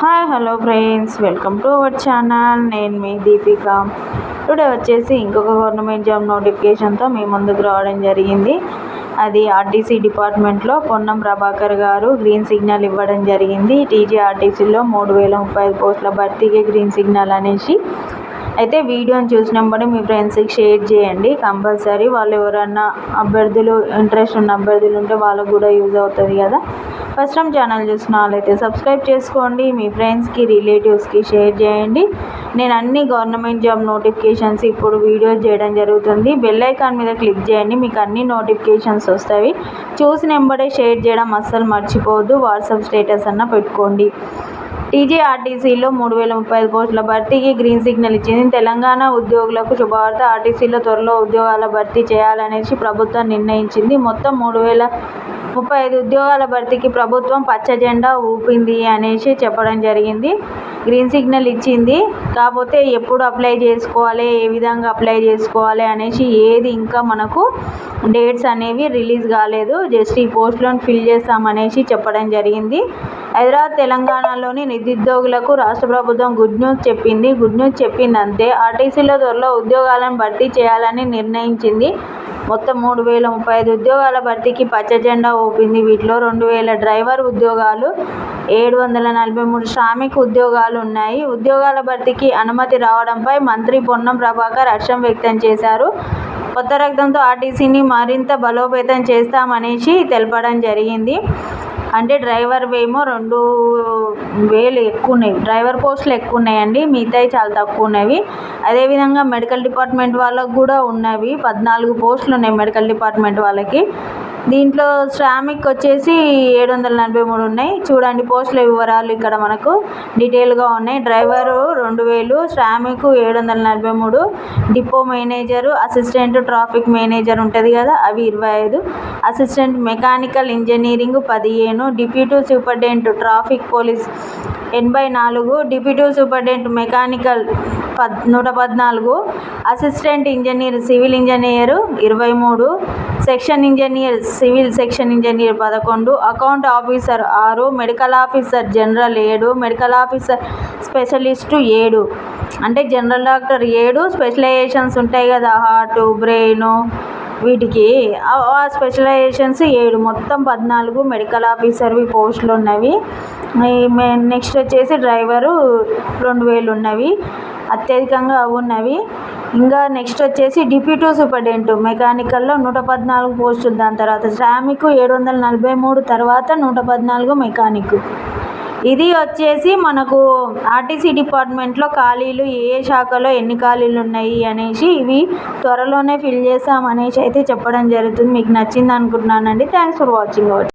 Hi hello friends. Welcome to our channel. నేను మీ Deepika. Today వచ్చేసి ఇంకొక గవర్నమెంట్ జాబ్ నోటిఫికేషన్తో మీ ముందుకు రావడం జరిగింది. అది ఆర్టీసీ డిపార్ట్మెంట్లో పొన్నం ప్రభాకర్ గారు గ్రీన్ సిగ్నల్ ఇవ్వడం జరిగింది. టీజీఆర్టీసీలో మూడు వేల ముప్పై ఐదు పోస్టుల భర్తీకి గ్రీన్ సిగ్నల్ అనేసి అయితే వీడియోని చూసిన చూసినప్పుడు మీ ఫ్రెండ్స్కి షేర్ చేయండి. కంపల్సరీ వాళ్ళు ఎవరన్నా అభ్యర్థులు ఇంట్రెస్ట్ ఉన్న అభ్యర్థులు ఉంటే వాళ్ళకు కూడా యూజ్ అవుతుంది కదా. ఫస్ట్ టైం ఛానల్ చూసిన వాళ్ళైతే సబ్స్క్రైబ్ చేసుకోండి. మీ ఫ్రెండ్స్కి రిలేటివ్స్కి షేర్ చేయండి. నేను అన్ని గవర్నమెంట్ జాబ్ నోటిఫికేషన్స్ ఇప్పుడు వీడియోస్ చేయడం జరుగుతుంది. బెల్ ఐకాన్ మీద క్లిక్ చేయండి. మీకు అన్ని నోటిఫికేషన్స్ వస్తాయి. చూసిన వెంబడే షేర్ చేయడం అస్సలు మర్చిపోవద్దు. వాట్సాప్ స్టేటస్ అన్న పెట్టుకోండి. టీజీఆర్టీసీలో మూడు వేల ముప్పై ఐదు పోస్టుల భర్తీకి గ్రీన్ సిగ్నల్ ఇచ్చింది. తెలంగాణ ఉద్యోగులకు శుభవార్త. ఆర్టీసీలో త్వరలో ఉద్యోగాల భర్తీ చేయాలనేసి ప్రభుత్వం నిర్ణయించింది. మొత్తం మూడు వేల ముప్పై ఐదు ఉద్యోగాల భర్తీకి ప్రభుత్వం పచ్చ జెండా ఊపింది అనేసి చెప్పడం జరిగింది. గ్రీన్ సిగ్నల్ ఇచ్చింది. కాకపోతే ఎప్పుడు అప్లై చేసుకోవాలి ఏ విధంగా అప్లై చేసుకోవాలి అనేసి ఏది ఇంకా మనకు డేట్స్ అనేవి రిలీజ్ కాలేదు. జస్ట్ ఈ పోస్టులను ఫిల్ చేస్తామనేసి చెప్పడం జరిగింది. హైదరాబాద్ తెలంగాణలోని నిరుద్యోగులకు రాష్ట్ర ప్రభుత్వం గుడ్ న్యూస్ చెప్పింది. గుడ్ న్యూస్ చెప్పింది అంతే ఆర్టీసీలో త్వరలో ఉద్యోగాలను భర్తీ చేయాలని నిర్ణయించింది. మొత్తం మూడు వేల ముప్పై ఐదు ఉద్యోగాల భర్తీకి పచ్చ జెండా ఊపింది. వీటిలో రెండు వేల డ్రైవర్ ఉద్యోగాలు ఏడు వందల నలభై మూడు శ్రామిక ఉద్యోగాలు ఉన్నాయి. ఉద్యోగాల భర్తీకి అనుమతి రావడంపై మంత్రి పొన్నం ప్రభాకర్ హర్షం వ్యక్తం చేశారు. కొత్త రక్తంతో ఆర్టీసీని మరింత బలోపేతం చేస్తామనేసి తెలపడం జరిగింది. అంటే డ్రైవర్ ఏమో రెండు వేలు ఎక్కువ ఉన్నాయి డ్రైవర్ పోస్టులు ఎక్కువ ఉన్నాయండి మిగతావి చాలా తక్కువ ఉన్నవి అదేవిధంగా మెడికల్ డిపార్ట్మెంట్ వాళ్ళకు కూడా ఉన్నవి. పద్నాలుగు పోస్టులు ఉన్నాయి మెడికల్ డిపార్ట్మెంట్ వాళ్ళకి. దీంట్లో శ్రామిక్ వచ్చేసి ఏడు వందల నలభై మూడు ఉన్నాయి. చూడండి పోస్టుల వివరాలు ఇక్కడ మనకు డీటెయిల్గా ఉన్నాయి. డ్రైవరు రెండు వేలు శ్రామిక్ ఏడు వందల నలభై మూడు. Depot manager assistant traffic manager ఉంటుంది కదా అవి ఇరవై ఐదు. అసిస్టెంట్ మెకానికల్ ఇంజనీరింగ్ పదిహేను. డిప్యూటీ సూపరింటెండెంట్ ట్రాఫిక్ పోలీస్ ఎనభై నాలుగు డిప్యూటీ సూపరింటెండెంట్ మెకానికల్ పద్ నూట పద్నాలుగు అసిస్టెంట్ ఇంజనీర్ సివిల్ ఇంజనీర్ ఇరవై మూడు section engineer civil section engineer పదకొండు అకౌంట్ ఆఫీసర్ ఆరు మెడికల్ ఆఫీసర్ జనరల్ ఏడు మెడికల్ ఆఫీసర్ స్పెషలిస్టు ఏడు అంటే జనరల్ డాక్టర్ ఏడు స్పెషలైజేషన్స్ ఉంటాయి కదా హార్టు బ్రెయిన్ వీటికి ఆ స్పెషలైజేషన్స్ ఏడు మొత్తం పద్నాలుగు మెడికల్ ఆఫీసర్వి పోస్టులు ఉన్నవి నెక్స్ట్ వచ్చేసి డ్రైవరు రెండు వేలు ఉన్నవి అత్యధికంగా ఉన్నవి. ఇంకా నెక్స్ట్ వచ్చేసి డిప్యూటీ సూపరింటెండెంట్ మెకానికల్లో నూట పద్నాలుగు పోస్టులు దాని తర్వాత శ్రామిక్ ఏడు వందల నలభై మూడు తర్వాత నూట పద్నాలుగు మెకానిక్. ఇది వచ్చేసి మనకు ఆర్టీసీ డిపార్ట్మెంట్లో ఖాళీలు ఏ శాఖలో ఎన్ని ఖాళీలు ఉన్నాయి అనేసి ఇవి త్వరలోనే ఫిల్ చేస్తాం అనేసి అయితే చెప్పడం జరుగుతుంది. మీకు నచ్చింది అనుకుంటున్నానండి. Thanks for watching our